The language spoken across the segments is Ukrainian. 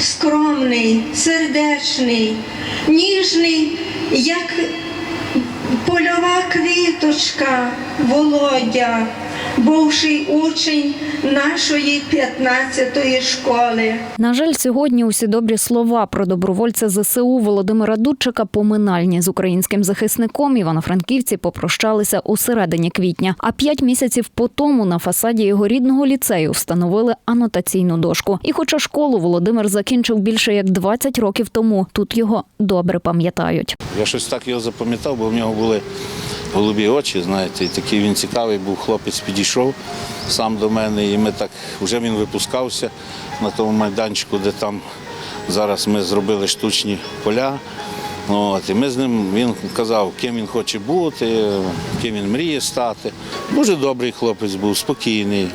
скромний, сердечний, ніжний, як польова квіточка Володя, бувший учень нашої 15-ї школи. На жаль, сьогодні усі добрі слова про добровольця ЗСУ Володимира Дудчика поминальні з українським захисником Івано-Франківці попрощалися у середині квітня. А п'ять місяців по тому на фасаді його рідного ліцею встановили анотаційну дошку. І, хоча школу Володимир закінчив більше як 20 років тому, тут його добре пам'ятають. Я щось так його запам'ятав, бо в нього були голубі очі, знаєте, і такий він цікавий був хлопець, підійшов сам до мене, і ми так, вже він випускався на тому майданчику, де там зараз ми зробили штучні поля. От, і ми з ним він казав, ким він хоче бути, ким він мріє стати. Дуже добрий хлопець був, спокійний,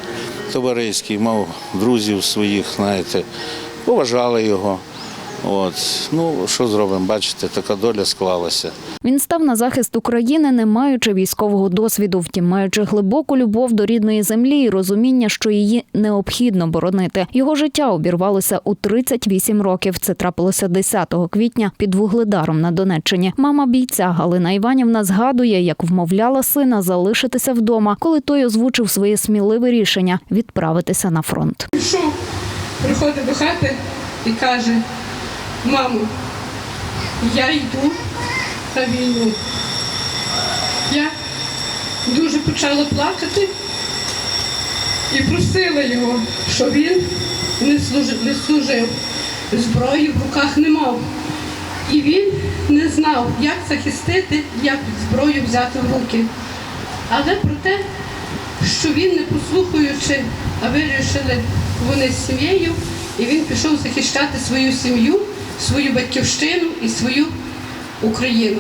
товариський, мав друзів своїх, знаєте, поважали його. От. Ну, що зробимо, бачите, така доля склалася. Він став на захист України, не маючи військового досвіду, втім маючи глибоку любов до рідної землі і розуміння, що її необхідно боронити. Його життя обірвалося у 38 років. Це трапилося 10 квітня під Вугледаром на Донеччині. Мама бійця Галина Іванівна згадує, як вмовляла сина залишитися вдома, коли той озвучив своє сміливе рішення відправитися на фронт. Пішов, приходить до хати і каже, мамо, я йду на війну. Я дуже почала плакати і просила його, що він не служив, не служив, зброї в руках не мав. І він не знав, як захистити, як зброю взяти в руки. Але про те, що він, не послухаючи, а вирішили вони з сім'єю, і він пішов захищати свою сім'ю, свою батьківщину і свою Україну.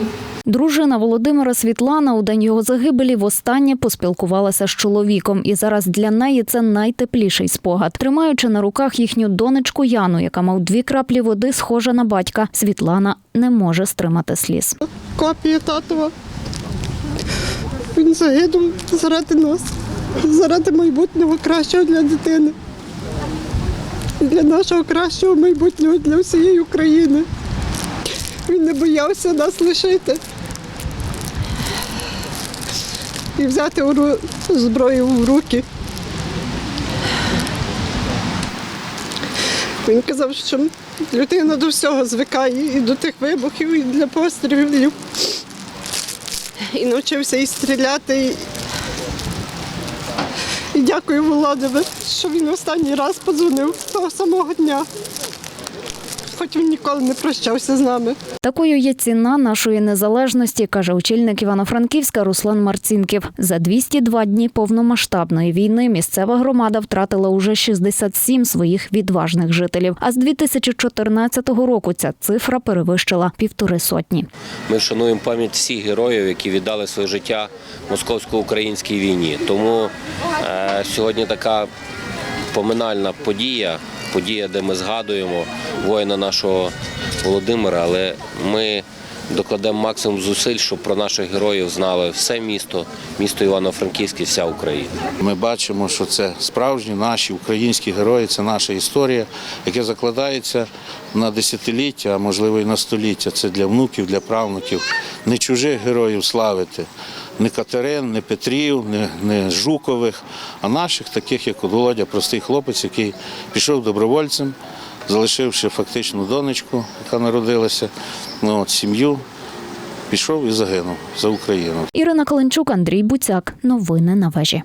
Дружина Володимира Світлана у день його загибелі востаннє поспілкувалася з чоловіком, і зараз для неї це найтепліший спогад. Тримаючи на руках їхню донечку Яну, яка мав дві краплі води, схожа на батька, Світлана не може стримати сліз. копія татова. Він загинув заради нас, заради майбутнього кращого для дитини, для нашого кращого майбутнього для всієї України. Він не боявся нас лишити і взяти зброю в руки. Він казав, що людина до всього звикає і до тих вибухів, і для пострілів. І навчився і стріляти. Дякую Володимир, що він останній раз подзвонив того самого дня. Хоч він ніколи не прощався з нами. Такою є ціна нашої незалежності, каже очільник Івано-Франківська Руслан Марцінків. За 202 дні повномасштабної війни місцева громада втратила уже 67 своїх відважних жителів. А з 2014 року ця цифра перевищила півтори сотні. Ми вшануємо пам'ять всіх героїв, які віддали своє життя московсько-українській війні. Тому е, сьогодні така поминальна подія, подія, де ми згадуємо воїна нашого Володимира, але ми докладемо максимум зусиль, щоб про наших героїв знали все місто, місто Івано-Франківське, вся Україна. Ми бачимо, що це справжні наші українські герої, це наша історія, яка закладається на десятиліття, а можливо і на століття. Це для внуків, для правнуків. Не чужих героїв славити, не Катерин, не Петрів, не, не Жукових, а наших, таких як Володя, простий хлопець, який пішов добровольцем, залишивши фактично донечку, яка народилася, ну, от, сім'ю, пішов і загинув за Україну. Ірина Каленчук, Андрій Буцяк. Новини на вежі.